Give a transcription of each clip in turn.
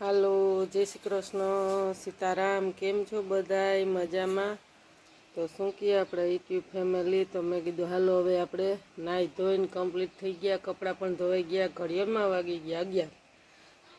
હાલો, જય શ્રી કૃષ્ણ. સીતારામ, કેમ છો બધાય? મજામાં? તો શું કહીએ આપણે? યુટ્યુબ ફેમિલી તો મેં કીધું, હાલો, હવે આપણે નાહી ધોઈને કમ્પ્લીટ થઈ ગયા, કપડાં પણ ધોવાઈ ગયા, ઘડિયાળમાં વાગી ગયા અગિયાર.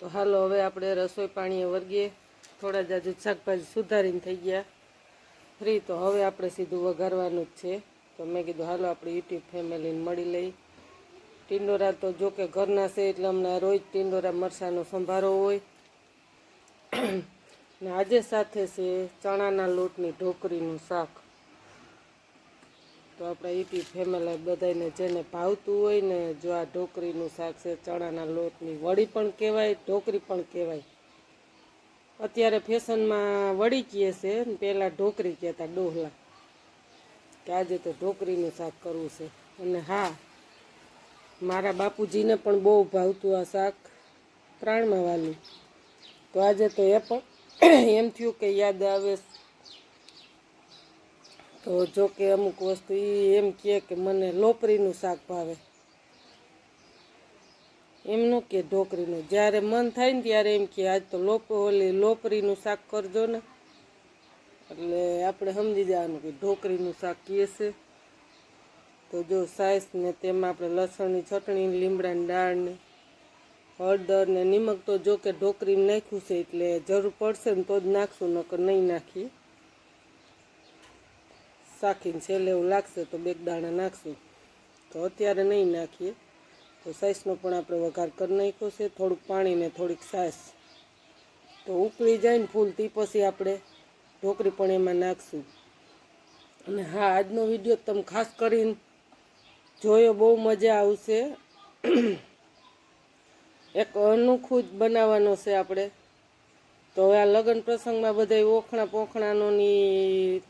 તો હાલો, હવે આપણે રસોઈ પાણીએ વર્ગીએ થોડા જાજુ શાકભાજી સુધારીને થઈ ગયા. ફ્રી, તો હવે આપણે સીધું વઘારવાનું જ છે. તો મેં કીધું, હાલો, આપણે યુટ્યુબ ફેમિલીને મળી લઈ. ટિંડોરા તો જો કે ઘરના છે, એટલે અમને રોજ ટિંડોરા મરસાનો સંભારો હોય. ને આજે સાથે છે ચણાના લોટની ઢોકરીનું શાક. તો આપણે યુટ્યુબ ફેમિલી બધાને જેને ભાવતું હોય ને જો આ ઢોકરીનું શાક છે, ચણાના લોટની વડી પણ કહેવાય ઢોકરી પણ કહેવાય. અત્યારે ફેશનમાં વડી કહે છે પહેલાં ઢોકરી કહેતા ડોહલા. કે આજે તો ઢોકરીનું શાક કરવું છે. અને હા, મારા બાપુજીને પણ બહુ ભાવતું આ શાક પ્રાણમાં વાલું. તો આજે તો એ પણ એમ થયું કે યાદ આવે. તો જો કે અમુક વસ્તુ એ એમ કહે કે મને લોપરીનું શાક ભાવે. એમનું કે ઢોકરીનું જ્યારે મન થાય ને ત્યારે એમ કે આજ તો લોપ, ઓલી લોપરીનું શાક કરજો ને. એટલે આપણે સમજી જવાનું કે ઢોકરીનું શાક કહે છે. તો જો સાઈસ ને તેમાં આપણે લસણની ચટણી લીમડાની દાળ ને હળદર ને નિમક તો જો કે ઢોકરી નાખ્યું છે એટલે જરૂર પડશે ને તો જ નાખશું, નકર નહીં નાખીએ શાકીને છેલ્લે એવું લાગશે તો બે દાણા નાખશું. તો અત્યારે નહીં નાખીએ. તો સાઈસનો પણ આપણે વઘાર કરી નાખ્યો છે, થોડુંક પાણી ને થોડીક સાઈસ તો ઉકળી જાય ને ફૂલ, તે પછી આપણે ઢોકરી પણ એમાં નાખશું. અને હા, આજનો વીડિયો તમે ખાસ કરીને જોયો, બહુ મજા આવશે. એક અનોખું જ બનાવવાનો છે આપણે. તો હવે આ લગ્ન પ્રસંગમાં બધા ઓખણા પોખણાનોની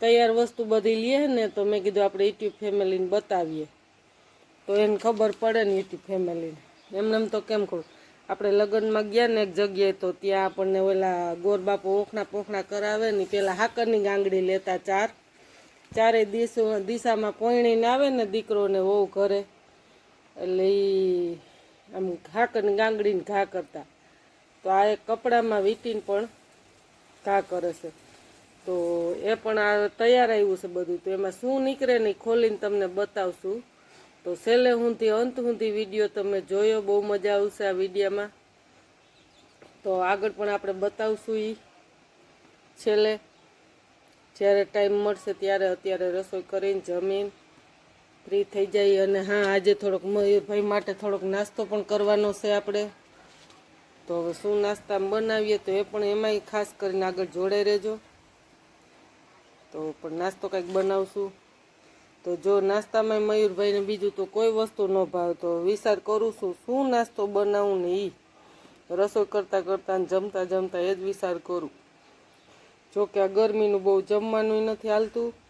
તૈયાર વસ્તુ બધી લઈએ ને તો મેં કીધું આપણે યુટ્યુબ ફેમિલીને બતાવીએ. તો એને ખબર પડે ને યુટ્યુબ ફેમિલીને. એમને એમ તો કેમ કહું? આપણે લગ્નમાં ગયા ને એક જગ્યાએ તો ત્યાં આપણને ઓલા ગોરબાપુ ઓખણા પોખણા કરાવે ને પેલા હાકરની ગાંગડી લેતા ચાર. ચારે દિશો દિશામાં પોઈણીને આવે ને દીકરોને વહુ ઘરે. એટલે એ ઘા કરીને ગાંગડીને ઘા કરતા. તો આ એ કપડામાં વીટીને પણ ઘા કરે છે. તો એ પણ આ તૈયાર આવ્યું છે બધું. તો એમાં શું નીકળે ને ખોલીને તમને બતાવશું. તો છેલ્લે હુંથી, અંત સુધી વીડિયો તમે જોયો, બહુ મજા આવશે આ વિડીયોમાં. તો આગળ પણ આપણે બતાવશું એ છેલ્લે, જ્યારે ટાઈમ મળશે ત્યારે અત્યારે રસોઈ કરીને જમીન ફ્રી થઈ જાય અને હા, આજે થોડોક મયુરભાઈ માટે થોડોક નાસ્તો પણ કરવાનો છે આપણે. તો હવે શું નાસ્તા બનાવીએ તો એ પણ એમાંય ખાસ કરીને આગળ જોડે રહેજો. તો પણ નાસ્તો કંઈક બનાવશું. તો જો નાસ્તામાં મયુરભાઈને બીજું તો કોઈ વસ્તુ ન ભાવ, તો વિચાર કરું છું, શું નાસ્તો બનાવું ને એ રસોઈ કરતાં કરતાં જમતા જમતા એ જ વિચાર કરું. જો કે આ ગરમીનું બહુ જમવાનું નથી હાલતું.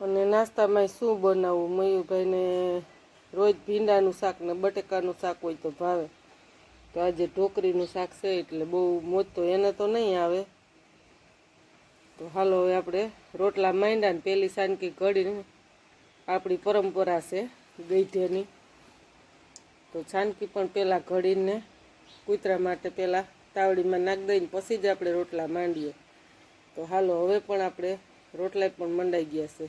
અને નાસ્તામાં શું બનાવવું? મયુરભાઈને રોજ ભીંડાનું શાક ને બટેકાનું શાક હોય તો ભાવે. તો આજે ઢોકરીનું શાક છે એટલે બહુ મોજ તો એને તો નહીં આવે. તો હાલો હવે આપણે રોટલા માંડ્યા ને પહેલી સાનકી ઘડીને આપણી પરંપરા છે ગઈઢેની તો છાનકી પણ પહેલાં ઘડીને કૂતરા માટે પહેલાં તાવડીમાં નાખ દઈને પછી જ આપણે રોટલા માંડીએ. તો હાલો હવે પણ આપણે રોટલા પણ મંડાઈ ગયા છે.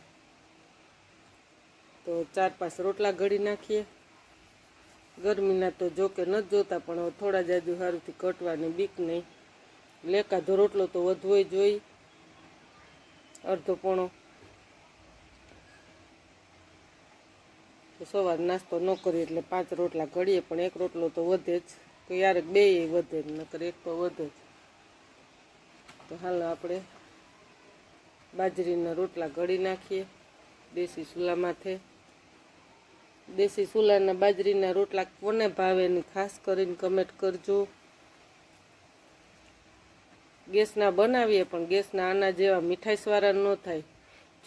તો ચાર પાંચ રોટલા ઘડી નાખીએ. ગરમીના તો જો કે નથી જોતા, પણ થોડા જાજુ સારુંથી કટવાની બીક નહીં. લેકાધો રોટલો તો વધવો જોઈ. અડધો પોણો. તો સવાર નાસ્તો ન કરીએ એટલે પાંચ રોટલા ઘડીએ, પણ એક રોટલો તો વધે જ. ક્યારેક યાર બે વધે જ, નકર એક તો વધે જ. તો હાલો આપણે બાજરીના રોટલા ઘડી નાખીએ, દેશી ચૂલા માથે દેશી ચૂલાના બાજરીના રોટલા કોને ભાવે ની ખાસ કરીને કમેન્ટ કરજો. ગેસના બનાવીએ પણ ગેસના આના જેવા મીઠાઈસવાળા ન થાય.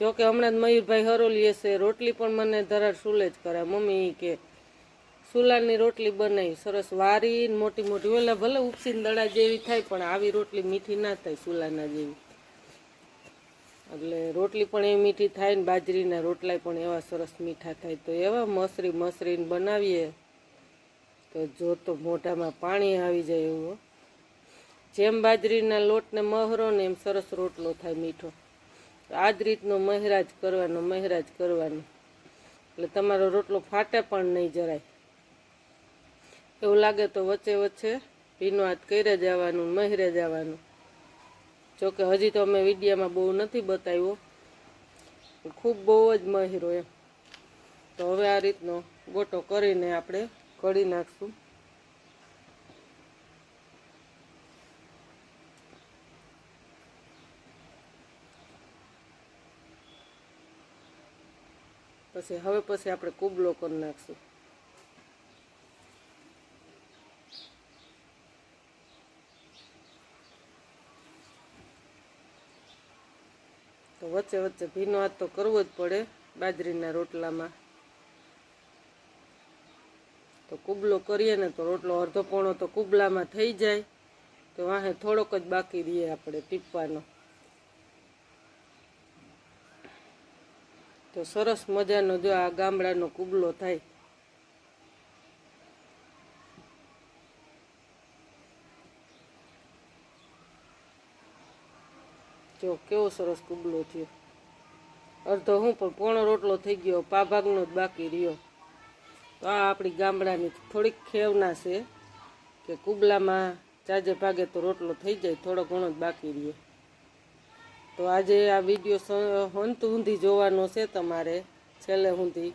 જો કે હમણાં જ મયુરભાઈ હરોલીએ છે, રોટલી પણ મને ધરાર સુલે જ કરે મમ્મી કે, સુલાની રોટલી બનાવી, સરસ વારી મોટી મોટી. ઓલા ભલે ઉપસીને દડા જેવી થાય, પણ આવી રોટલી મીઠી ના થાય સુલાના જેવી. એટલે રોટલી પણ એ મીઠી થાય ને બાજરીના રોટલા પણ એવા સરસ મીઠા થાય. તો એવા મસરી મસરીને બનાવીએ તો જો તો મોઢામાં પાણી આવી જાય એવું જેમ બાજરીના લોટને મહરો ને એમ સરસ રોટલો થાય મીઠો. આ જ રીતનો મહેરાજ કરવાનો મહેરાજ કરવાનો. એટલે તમારો રોટલો ફાટે પણ નહીં જરાય. એવું લાગે તો વચ્ચે વચ્ચે ભીનો હાથ કર્યા જવાનું મહેરે જવાનું. જોકે હજી તો અમે વિડીયામાં બહુ નથી બતાવ્યો. ખૂબ બહુ જ મહેરો એમ. તો હવે આ રીતનો ગોટો કરીને આપણે કઢી નાખશું. પછી હવે પછી આપણે કુબલો કરી નાખશું. તો વચ્ચે વચ્ચે ભીનો હાથ તો કરવો જ પડે બાજરીના રોટલામાં. તો કુબલો કરીએ ને તો રોટલો અડધો પોણો તો કુબલામાં થઈ જાય. તો વાહે થોડોક જ બાકી રહીએ આપણે ટીપવાનો તો સરસ મજાનો જો આ ગામડાનો કુબલો થાય. જો કેવો સરસ કુબલો થયો. અડધો હું પણ પોણો રોટલો થઈ ગયો, પા ભાગનો જ બાકી રહ્યો. તો આ આપણી ગામડાની થોડીક ખેવના છે કે કુબલામાં ચાજે ભાગે તો રોટલો થઈ જાય, થોડો ઘણો જ બાકી રહ્યો. તો આજે આ વીડિયો હંત ઊંધી જોવાનો છે તમારે, છેલ્લે ઊંધી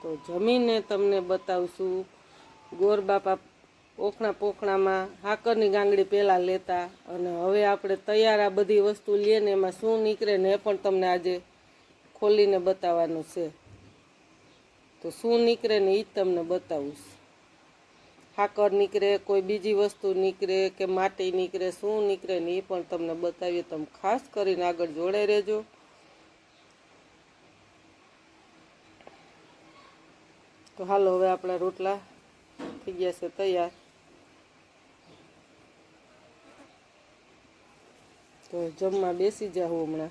તો જમીને તમને બતાવશું, ગોર બાપા ઓખણા પોખણામાં હાકરની ગાંગડી પહેલાં લેતા અને હવે આપણે તૈયાર આ બધી વસ્તુ લઈએ ને એમાં શું નીકળે ને એ પણ તમને આજે ખોલીને બતાવવાનું છે. તો શું નીકળે ને એ જ તમને બતાવું હાકર નીકળે, કોઈ બીજી વસ્તુ નીકળે કે માટી નીકળે, શું નીકળે ને એ પણ તમને બતાવીએ. તમે ખાસ કરીને આગળ જોડે રહેજો. તો હાલો, હવે આપણા રોટલા થઈ ગયા છે તૈયાર. તો જમવા બેસી જાઉં હમણાં.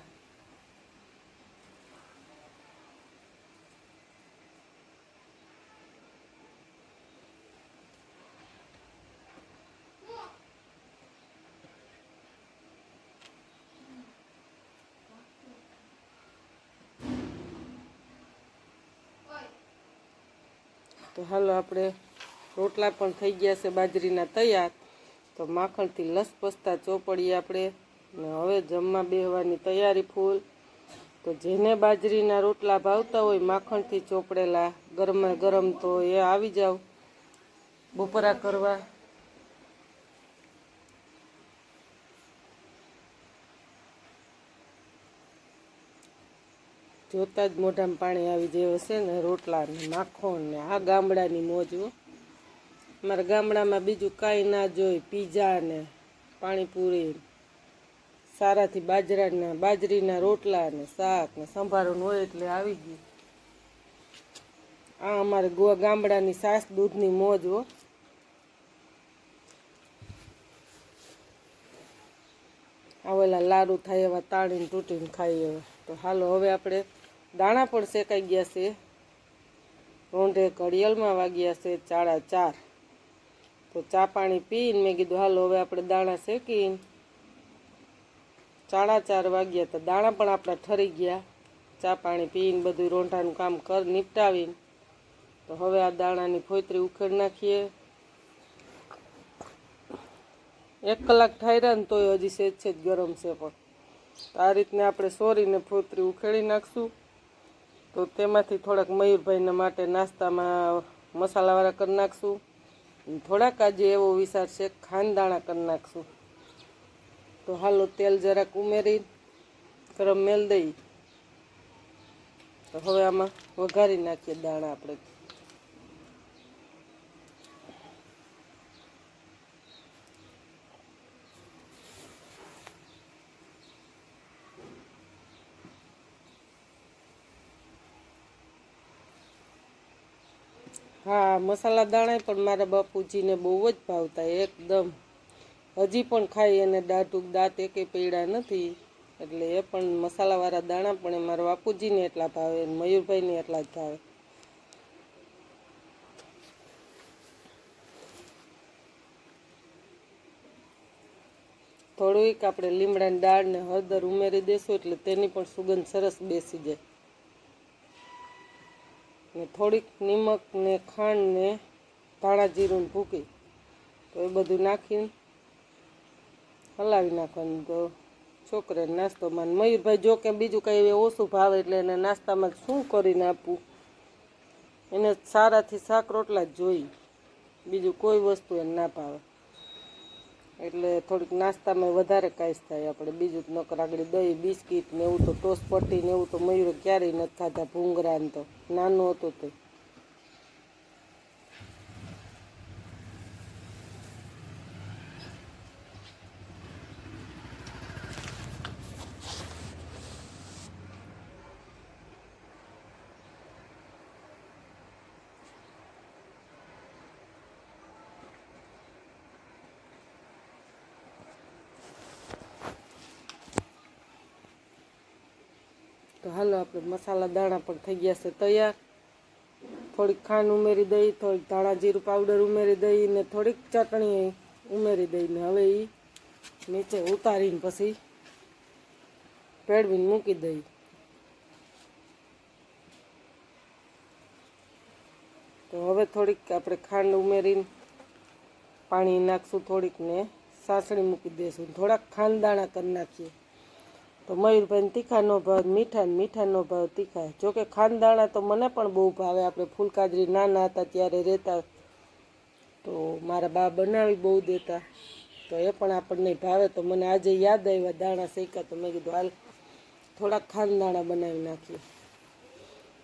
તો હાલો આપણે રોટલા પણ થઈ ગયા છે બાજરીના તૈયાર. તો માખણથી લસપસતા ચોપડીએ આપણે. ને હવે જમવા બેહવાની તૈયારી ફૂલ. તો જેને બાજરીના રોટલા ભાવતા હોય માખણથી ચોપડેલા, ગરમે ગરમ તો એ આવી જાવ. બપોરા કરવા. જોતા જ મોઢામાં પાણી આવી જાય છે ને, રોટલા ને માખણ ને આ ગામડાની મોજ મારા ગામડામાં બીજું કાંઈ ના જોઈ પીઝા ને પાણીપુરી સારાથી બાજરાના, બાજરીના રોટલા ને શાક ને સંભારવાનું હોય એટલે આવી ગયું. આ અમારે ગોવા ગામડાની સાસ દૂધની મોજ હો. આવેલા લાડુ થાય એવા તાણીને તૂટીને ખાઈએ એવા તો હાલો હવે આપણે દાણા પણ શેકાઈ ગયા છે. રોંઢે કડિયલમાં વાગ્યા છે ચાડા ચાર. તો ચા પાણી પીને મેં કીધું, હાલો હવે આપણે દાણા શેકીને સાડા ચાર વાગ્યા તો દાણા પણ આપણા ઠરી ગયા. ચા પાણી પીને બધું રોંઢાનું કામ કર નિપટાવીને. તો હવે આ દાણાની ફોતરી ઉખેડ નાખીએ. એક કલાક ઠાર્યા ને તોય હજી સેજ જ ગરમ છે પણ. આ રીતને આપણે સોરીને ફોતરી ઉખેડી નાખશું. તો તેમાંથી થોડાક મયુરભાઈના માટે નાસ્તામાં મસાલાવાળા કરી નાખશું. થોડાક આજે એવો વિચાર છે ખાનદાણા કરી નાખશું. તો હાલો તેલ જરાક ઉમેરી, ગરમ મેલ દઈ. તો હવે આમાં વઘારી નાખીએ દાણા આપણે. હા, મસાલા દાણા પણ મારા બાપુજીને બહુ જ ભાવતા, એકદમ. હજી પણ ખાઈ અને દાંટુક દાંત એકે પીડા નથી. એટલે એ પણ મસાલાવાળા દાણા પણ એ મારા બાપુજીને એટલા ભાવે મયુરભાઈને એટલા જ ભાવે. થોડુંક આપણે લીમડાની દાળ ને હળદર ઉમેરી દેશું એટલે તેની પણ સુગંધ સરસ બેસી જાય. ને થોડીક નિમક ને ખાંડ ને ધાણા જીરું ભૂકી. તો એ બધું નાખીને હલાવી નાખવાનું તો છોકરાને નાસ્તો માન મયુરભાઈ જો કે બીજું કંઈ ઓછું ભાવે એટલે એને નાસ્તામાં શું કરીને આપવું એને સારાથી શાક રોટલા જ જોઈ બીજું કોઈ વસ્તુ એને ના ભાવે. એટલે થોડીક નાસ્તામાં વધારે કાંઈ થાય આપણે. બીજું નકર આગળ દહીં, બિસ્કીટ ને એવું તો ટોસ પટ્ટી ને એવું તો મયુર ક્યારેય નથી ખાતા ભૂંગરાને તો. નાનું હતું તો. તો હાલો, આપણે મસાલા દાણા પણ થઈ ગયા છે તૈયાર. થોડીક ખાંડ ઉમેરી દઈ, થોડીક ધાણા જીરું પાવડર ઉમેરી દઈ ને થોડીક ચટણી ઉમેરી દઈને હવે એ નીચે ઉતારીને પછી પેડવીને મૂકી દઈ. તો હવે થોડીક આપણે ખાંડ ઉમેરીને પાણી નાખશું થોડીક ને સાસણી મૂકી દઈશું થોડાક ખાંડ દાણા કરી નાખીએ. તો મયુરભાઈને તીખાનો ભાવ, મીઠા ને મીઠાનો ભાવ તીખા. જોકે ખાંડદાણા તો મને પણ બહુ ભાવે. આપણે ફૂલકાજરી નાના હતા ત્યારે રહેતા. તો મારા બા બનાવી બહુ દેતા. તો એ પણ આપણને ભાવે. તો મને આજે યાદ આવ્યા દાણા શેકા તો મેં કીધું, હાલ થોડાક ખાંડદાણા બનાવી નાખીએ.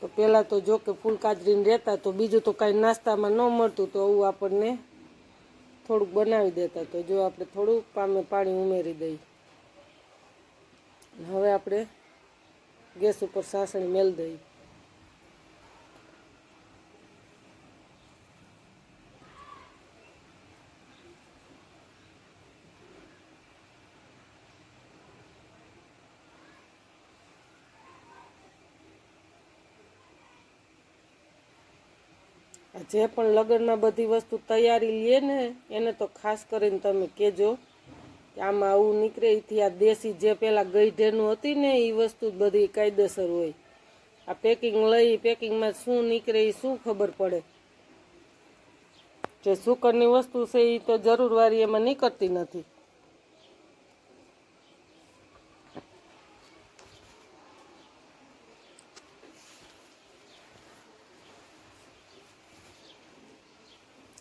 તો પહેલાં તો જો કે ફૂલકાજરીને રહેતા, તો બીજું તો કાંઈ નાસ્તામાં ન મળતું. તો આવું આપણને થોડુંક બનાવી દેતા. તો જો આપણે થોડુંક પામે પાણી ઉમેરી દઈએ. આપણે ગેસ ઉપર સાસણી મેલ દઈ. જે પણ લગ્નમાં બધી વસ્તુ તૈયારી લે ને, એને તો ખાસ કરીને તમે કહેજો કે આમાં આવું નીકળે એથી આ દેશી જે પેલા ગઈઢેનું હતી ને એ વસ્તુ બધી કાયદેસર હોય. આ પેકિંગ લઈ પેકિંગમાં શું નીકળે એ શું ખબર પડે? જે સુકરની વસ્તુ છે એ તો જરૂર વારી એમાં નીકળતી નથી.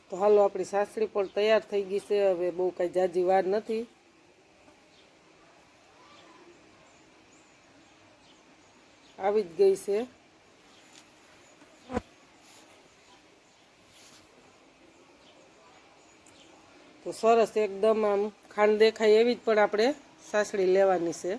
તો હાલો આપણી સાસરી પણ તૈયાર થઈ ગઈ છે, હવે બહુ કાંઈ જાજી વાર નથી. આવી જ ગઈ છે તો સરસ એકદમ આમ ખાંડ દેખાય એવી જ પણ આપણે સાસડી લેવાની છે.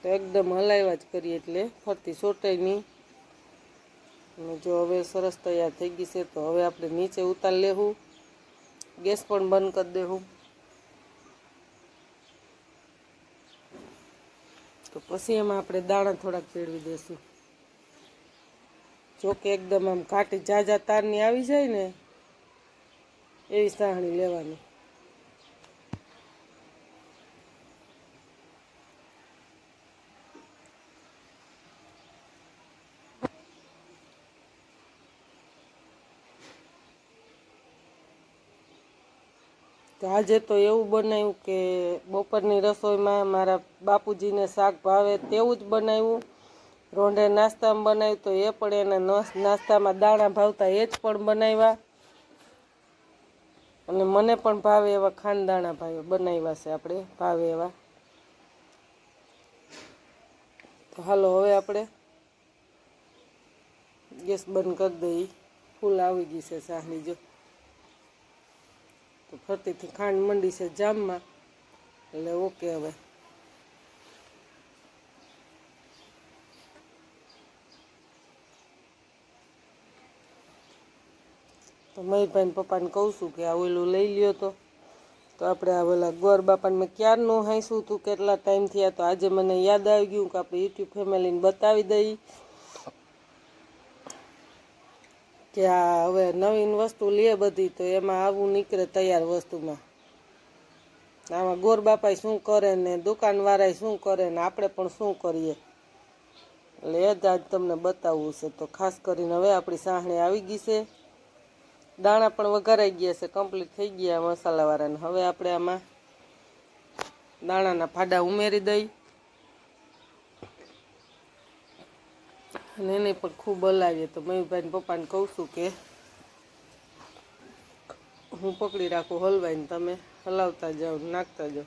તો એકદમ હલાવ્યા જ કરીએ એટલે ફરતી સોટાઈ નહીં અને જો હવે સરસ તૈયાર થઈ ગઈ છે, તો હવે આપણે નીચે ઉતાર લેવું. ગેસ પણ બંધ કરી દેવું તો પછી એમાં આપણે દાણા થોડાક ચેડવી દઈશું જો કે એકદમ આમ કાટી જાજા તારની આવી જાય ને, એવી સાહણી લેવાની. આજે તો એવું બનાવ્યું કે બપોરની રસોઈમાં મારા બાપુજીને શાક ભાવે તેવું જ બનાવ્યું. રોંઢે નાસ્તામાં બનાવ્યું તો એ પણ એને નસ નાસ્તામાં દાણા ભાવતા એ જ પણ બનાવ્યા. અને મને પણ ભાવે એવા ખાનદાણા ભાવે બનાવ્યા છે આપણે, ભાવે એવા. તો હાલો હવે આપણે ગેસ બંધ કરી દઈ ફૂલ આવી ગઈ છે સાહની જો. તો ફરતીથી ખાંડ મંડી છે જામમાં. એટલે ઓકે હવે. તો મહીભાઈ પપ્પાને કહું છું કે આ ઓલું લઈ લ્યો તો. તો આપણે આ ઓલા ગોર બાપાને મેં ક્યારનું હાંસું હતું કેટલા ટાઈમ આ તો આજે મને યાદ આવી ગયું કે આપણે યુટ્યુબ ફેમિલીને બતાવી દઈએ કે આ હવે નવીન વસ્તુ લે બધી, તો એમાં આવું નીકળે તૈયાર વસ્તુમાં. આમાં ગોર બાપાએ શું કરે ને દુકાનવાળાએ શું કરે ને આપણે પણ શું કરીએ? એટલે એ જ આજ તમને બતાવવું છે. તો ખાસ કરીને હવે આપણી સાહણી આવી ગઈ છે. દાણા પણ વઘારાઈ ગયા છે, કમ્પ્લીટ થઈ ગયા મસાલાવાળાને હવે આપણે આમાં દાણાના ફાડા ઉમેરી દઈ. અને એને પણ ખૂબ હલાવીએ તો મયુરભાઈને પપ્પાને કહું છું કે હું પકડી રાખું હલવાઈને તમે હલાવતા જાઓ નાખતા જાઓ.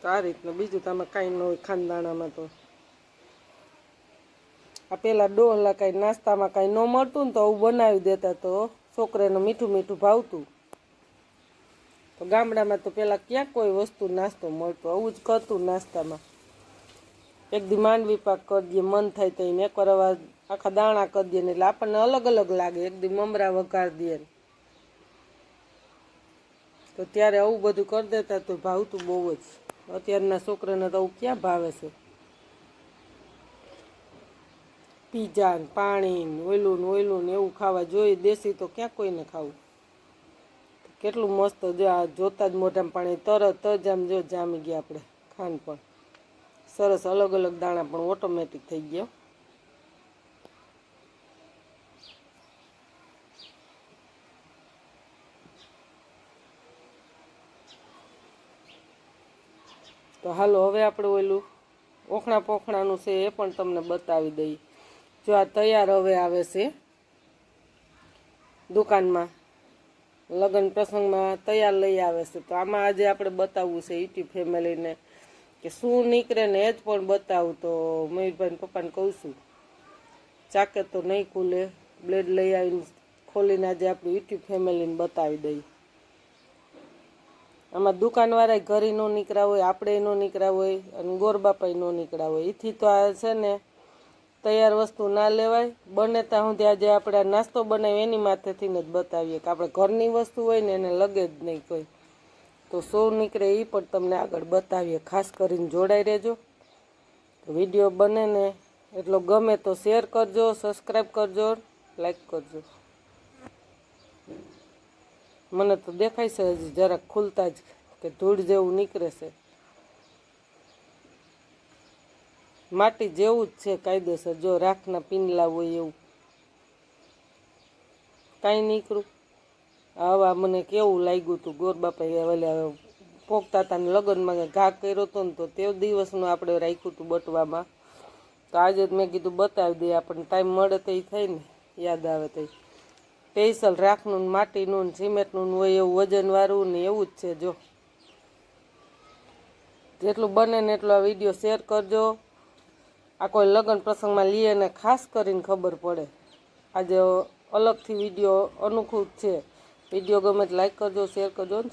તો આ રીતનું બીજું તમે કાંઈ ન હોય ખાનદાણામાં તો. આ પેલા ડોહલા કાંઈ નાસ્તામાં કાંઈ ન મળતું ને તો આવું બનાવી દેતા તો છોકરાને મીઠું મીઠું ભાવતું. તો ગામડામાં તો પહેલાં ક્યાં કોઈ વસ્તુ નાસ્તો મળતો, આવું જ કરતું નાસ્તામાં. એક દી માંડવી પાક કરી દઈએ, મન થાય તો એને. એકવાર આખા દાણા કરી દઈએ એટલે આપણને અલગ અલગ લાગે. એક દી મમરા વઘાર દઈએ. તો ત્યારે આવું બધું કરી દેતા તો ભાવતું બહુ જ. અત્યારના છોકરાને તો આવું ક્યાં ભાવે છે? પીઝા ને પાણી ને ઓયલું ને ઓયલું ને એવું ખાવા જોઈએ. દેશી તો ક્યાં કોઈને ખાવું? કેટલું મસ્ત જો આ જોતા જ મોઢામાં પાણી, તરત જ આમ જો જામી ગયા આપણે ખાંડ પણ. સરસ અલગ અલગ દાણા પણ ઓટોમેટિક થઈ ગયા. તો હાલો હવે આપણે ઓલું ઓખણા પોખણાનું છે એ પણ તમને બતાવી દઈએ જો આ તૈયાર હવે આવે છે દુકાનમાં. લગ્ન પ્રસંગમાં તૈયાર લઈ આવે છે. તો આમાં આજે આપણે બતાવવું છે ઈટી ફેમિલીને કે શું નીકળે ને એ જ પણ બતાવું તો મયુરભાઈ પપ્પાને કહું છું. ચાકે તો નહીં ખુલે. બ્લેડ લઈ આવીને ખોલીને આજે આપણી યુટ્યુબ ફેમિલીને બતાવી દઈએ આમાં દુકાનવાળા ઘરે નો નીકળ્યા હોય, આપણે નો નીકળ્યા હોય અને ગોરબાપા નો નીકળ્યા હોય. એથી તો આ છે ને તૈયાર વસ્તુ ના લેવાય. બને ત્યાં સુધી આજે આપણે નાસ્તો બનાવ્યો, એની માથેથી જ બતાવીએ કે આપણે ઘરની વસ્તુ હોય ને એને લગે જ નહીં કોઈ. તો શું નીકળે એ પણ તમને આગળ બતાવીએ. ખાસ કરીને જોડાઈ રહેજો. તો વીડિયો બને ને એટલો ગમે તો શેર કરજો સબસ્ક્રાઈબ કરજો, લાઈક કરજો. મને તો દેખાય છે હજી જરાક ખુલતા જ કે ધૂળ જેવું નીકળે છે. માટી જેવું જ છે કાયદેસર. જો રાખના પીંડલા હોય એવું. કાંઈ નીકળું. આવા મને કેવું લાગ્યું હતું ગોરબાપાએ ઓલા પોગતા હતા ને લગ્નમાં ઘા કર્યો હતો ને તો તે દિવસનું આપણે રાખ્યું હતું બટવામાં. તો આજે જ મેં કીધું બતાવી દઈએ આપણને ટાઈમ મળે તો થાય ને, યાદ આવે તો સ્પેશિયલ રાખનું ને માટીનું ને સિમેન્ટનું હોય એવું વજનવાળું ને એવું જ છે જો. જેટલું બને ને એટલો આ વીડિયો શેર કરજો. આ કોઈ લગ્ન પ્રસંગમાં લઈએ ને ખાસ કરીને ખબર પડે. આજે અલગથી વીડિયો અનુકૂળ છે. વીડિયો ગમે તો લાઈક કરજો શેર કરજો ને